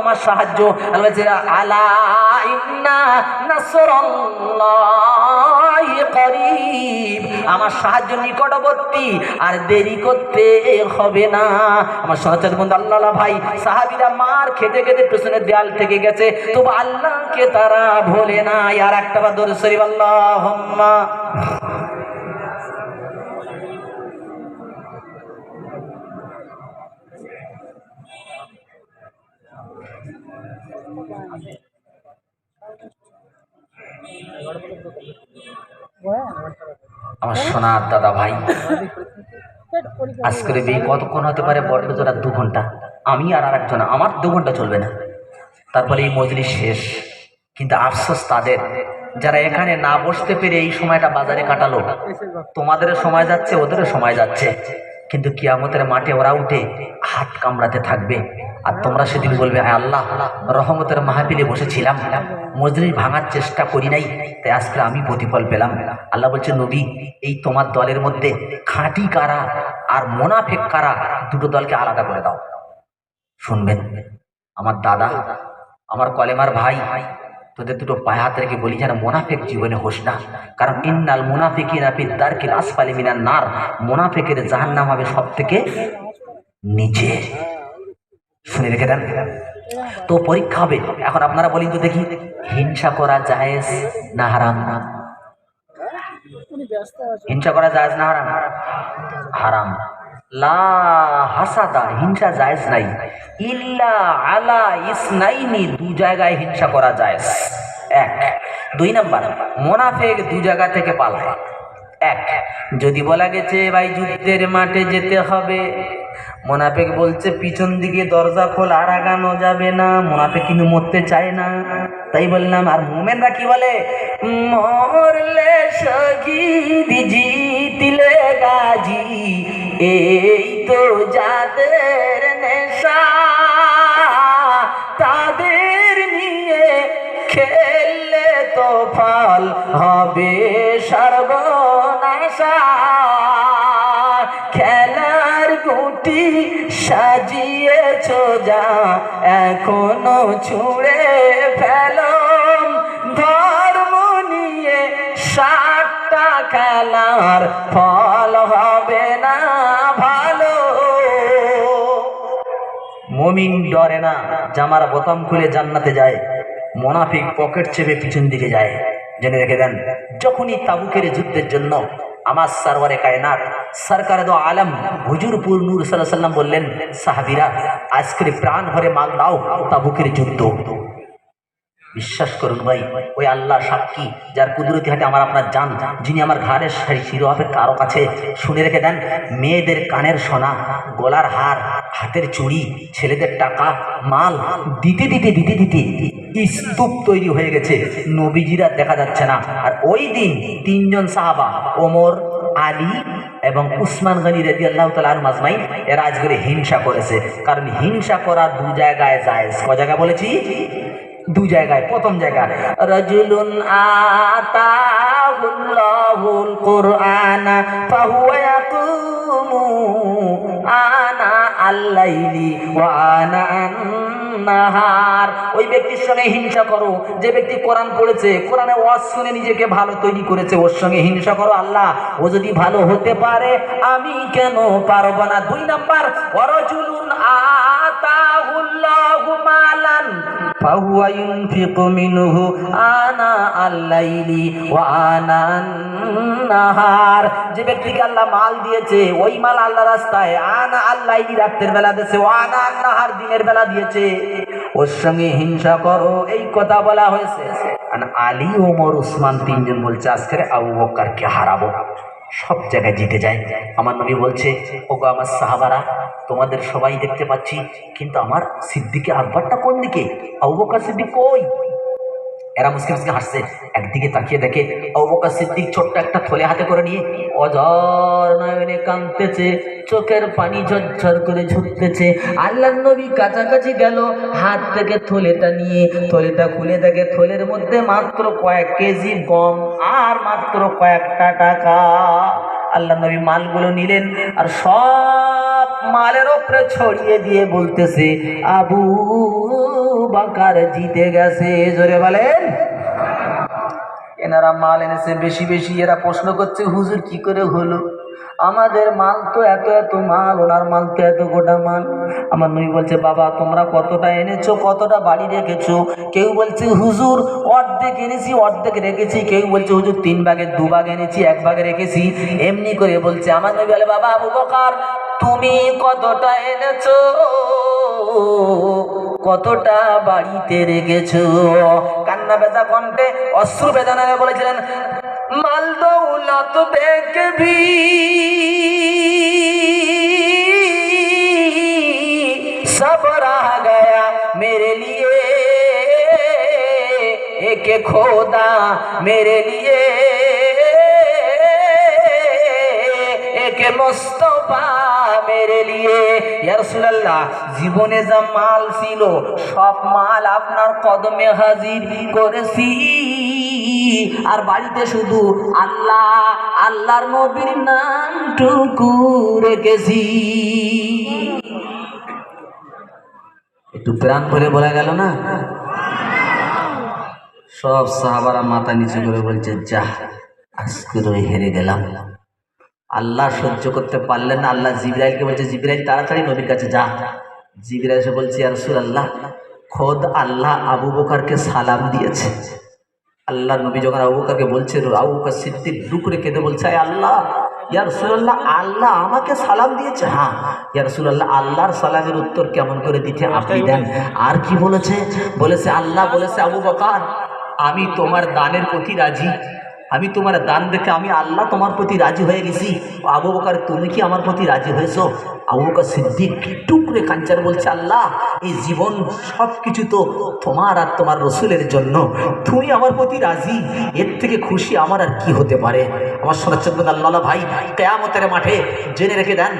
তোমার সাহায্য। আল্লাহ আলা আমার সাহায্য নিকটবর্তী, আর দেরি করতে হবে না। আমার সহচর বন্ধু আল্লাহ ভাই, সাহাবিরা মার খেতে খেতে পেছনের দেয়াল থেকে গেছে। তবু আল্লাহকে তারা ভোলে না আর একটা বার দরুদ শরীফ আল্লাহুম্মা। আমার সোনার দাদা ভাই, আজকের বিয়ে কতক্ষণ হতে পারে? বড় জোড়া দু ঘণ্টা। আমি আর আরেকজন, আমার দু ঘণ্টা চলবে না। তারপরে এই মজলিস শেষ। কিন্তু আফসোস তাদের, যারা এখানে না বসতে পেরে এই সময়টা বাজারে কাটালো, তোমাদেরও সময় যাচ্ছে, ওদেরও সময় যাচ্ছে। কিন্তু কিয়ামতের মাঠে ওরা উঠে হাত কামড়াতে থাকবে। আর তোমরা সেদিন বলবে হ্যাঁ আল্লাহ, রহমতের মাহফিলে বসেছিলাম, মজলিস ভাঙার চেষ্টা করি নাই, তাই আজকে আমি প্রতিফল পেলাম। আল্লাহ বলছে, নবী, এই তোমার দলের মধ্যে খাঁটি কারা আর মোনাফেক কারা, দুটো দলকে আলাদা করে দাও। শুনবেন, আমার দাদা, আমার কলেমার ভাই তোদের দুটো পায়ে হাত রেখে বলি যেন মোনাফেক জীবনে হোস না। কারণ ইন্নাল মুনাফিকিন আপি দারকিল আসফালি মিনার নার। মোনাফেকের জাহান্নাম হবে সব থেকে নিচে। শুনে রেখে দেন। তো পরীক্ষা হবে। এখন আপনারা বলেন তো দেখি, হিংসা করা জায়েজ না হারাম? হিংসা করা জায়েজ না হারাম? হারাম। লা হাসাদা, হিংসা জায়েজ নাই। ইল্লা আলা ইসনাইনি, দু জায়গায় হিংসা করা জায়েজ। এক। দুই নাম্বার, মোনাফেক দু জায়গা থেকে পালায়। এক। যদি বলা গেছে, ভাই, যুদ্ধের মাঠে যেতে হবে। মোনাফেক বলছে, পিছন দিকে দরজা খোল, আর আগানো যাবে না। মোনাফেক কিন্তু মরতে চায় না। তাই বললাম, আর মোমেনরা কি বলে? মরলে শহীদ জিতলে গাজী এই তো যাদের নেশা, তাদের নিয়ে খেললে তো ফল হবে সর্বনাশা। খেলার গুটি সাজিয়েছ যা এখনও ছুঁড়ে ফেলো। ধর্ম নিয়ে সাতটা খেলার ফল হবে মমিন ডরে না, জামার বোতাম খুলে জান্নাতে যায়। মোনাফিক পকেট চেপে পিছন দিকে যায়। জেনে রেখে দেন, যখনই তাবুকের যুদ্ধের জন্য আমার সারওয়ারে কায়নাত, সরকার দো আলম, হুজুরপুর নূর সাল্লাহ সাল্লাম বললেন, সাহাবিরা, আজকের প্রাণ ভরে মাল দাও, তাবুকের যুদ্ধ। বিশ্বাস করুন ভাই, ওই আল্লাহ সাক্ষী যার কুদরতি হাতে আমার আপনার জান, যিনি আমার ঘাড়ের শাড়ি শিরোহাফের কারও কাছে শুনে রেখে দেন, মেয়েদের কানের সোনা, গলার হার, হাতের চুড়ি, ছেলেদের টাকা, মাল, দিতে দিতে দিতে দিতে স্তূপ তৈরি হয়ে গেছে, নবীজিরা দেখা যাচ্ছে না। আর ওই দিন তিনজন সাহাবা, ওমর, আলী এবং উসমান গনি রেদি আল্লাহ তালার মাজমাই এরা আজকে হিংসা করেছে। কারণ হিংসা করা দু জায়গায় যায় ক জায়গায় বলেছি? দু জায়গায়, প্রথম জায়গা। রাজুলুন আতাহুল্লাহুল কুরআনা, ফাহুয়া ইয়াকুমু আনা আল্লাইলি ওয়া আনা নাহার ওই ব্যক্তির সঙ্গে হিংসা করো। যে ব্যক্তি কোরআন পড়েছে কোরআনে ওয়াজ শুনে নিজেকে ভালো তৈরি করেছে, ওর সঙ্গে হিংসা করো আল্লাহ। ও যদি ভালো হতে পারে, আমি কেন পারব না? দুই নাম্বার ওয়ারাজুলুন আতাহুল্লাহু মালান ফাহুয়া ইউনফিকু মিনহু আনা আল্লাইলি ওয়া আনা নাহার যে ব্যক্তিকে আল্লাহ মাল দিয়েছে, ওই মাল আল্লাহ রাস্তায় আনা আল্লাইলি রাতের বেলা দিয়েছে, আনা নাহার দিনের বেলা দিয়েছে। ওর সঙ্গে হিংসা করো, এই কথা বলা হয়েছে। আলী ওমর, উসমান তিনজন বলছে, আজকের আবু বক্কারকে হারাবো। সব জায়গায় জিতে যায়। আমার নবী বলছে, ওগো আমার সাহাবারা, তোমাদের সবাই দেখতে পাচ্ছি, কিন্তু আমার সিদ্দিকে আকবরটা কোন দিকে? আবু সিদ্দিক কই? এরা মুসকে মুসকে হাসছে। একদিকে তাকিয়ে দেখে অবকাশ সিদ্দিক ছোট্ট একটা থলে হাতে করে নিয়ে অজর নয়নে কাঁদতেছে, চোখের পানি ঝরঝর করে ঝুঁকতেছে আল্লাহ নবী কাছাকাছি গেল, হাত থেকে থলেটা নিয়ে থলেটা খুলে দেখে থলের মধ্যে মাত্র কয়েক কেজি গম আর মাত্র কয়েকটা টাকা। আল্লাহ নবী মালগুলো নিলেন আর সব মালের ওপরে ছড়িয়ে দিয়ে বলতেছে, আবু বাকার জিতে গেছে। জোরে বলেন। এনারা মাল এনেছে, বেশি বেশি এরা প্রশ্ন করছে, হুজুর কি করে হলো? আমাদের মাল তো এত এত মাল, ওনার মাল তো এত গোটা মাল। আমার নই বলছে, বাবা, তোমরা কতটা এনেছো, কতটা বাড়ি রেখেছো? কেউ বলছে, হুজুর, অর্ধেক এনেছি, অর্ধেক রেখেছি। কেউ বলছে, হুজুর, তিন ভাগের দু ভাগ এনেছি, এক ভাগে রেখেছি। এমনি করে বলছে। আমার নই বলে, বাবা, আবু বকার তুমি কতটা এনেছ? কতটা বাড়িতে রেখেছ? কান্না বেজা কণ্ঠে অশ্রু বেদনায় বলেছিলেন, মাল দৌলত দেখবি সব রাহ গয়া মেরে লিয়ে একে খোদা মেরে লিয়ে एक মুস্তফা মেরে লিয়ে ইয়া রাসূলুল্লাহ, জীবনে যা মাল ছিল, সব মাল আপনার কদমে হাজির করেছি। আর বাড়িতে শুধু আল্লাহ, আল্লাহর নবীর নামটুকু রেখেছি। একটু প্রাণ ভরে বলা গেল না? সব সাহাবারা মাথা নিচু করে বলছে যা আজকে হেরে গেলাম। আল্লাহ সহ্য করতে পারলেন না। আল্লাহ জিব্রাইলকে বলছে জিব্রাইল তাড়াতাড়ি নবীর কাছে যা। জিব্রাইল এসে বলছে রসুল আল্লাহ খোদ আল্লাহ আবু বকারকে সালাম দিয়েছে। আল্লাহ নবী যখন আবু বকরকে বলছে আবু বকর সিদ্দিক ডুকরে কেঁদে বলছে "আয় আল্লাহ ইয়া রাসূলুল্লাহ আল্লাহ আমাকে সালাম দিয়েছে। হ্যাঁ ইয়া রাসূলুল্লাহ আল্লাহর সালামের উত্তর কেমন করে দিতে আপনি দেন? আর কি বলেছে? বলেছে আল্লাহ বলেছে আবু বকর আমি তোমার দানের প্রতি রাজি। আমি তোমার দান দেখে আমি আল্লাহ তোমার প্রতি রাজি হয়ে গেছি। আবু বকার, তুমি কি আমার প্রতি রাজি হয়েছো? আবু বকার সিদ্দিক টুকরে কাঞ্চার বলছে, আল্লাহ, এই জীবন সব কিছু তো তোমার আর তোমার রসুলের জন্য। তুমি আমার প্রতি রাজি। এর থেকে খুশি আমার আর কি হতে পারে? আমার সোনাচন্দ্র আল্লাহ ভাই, কেয়ামতের মাঠে জেনে রেখে দেন।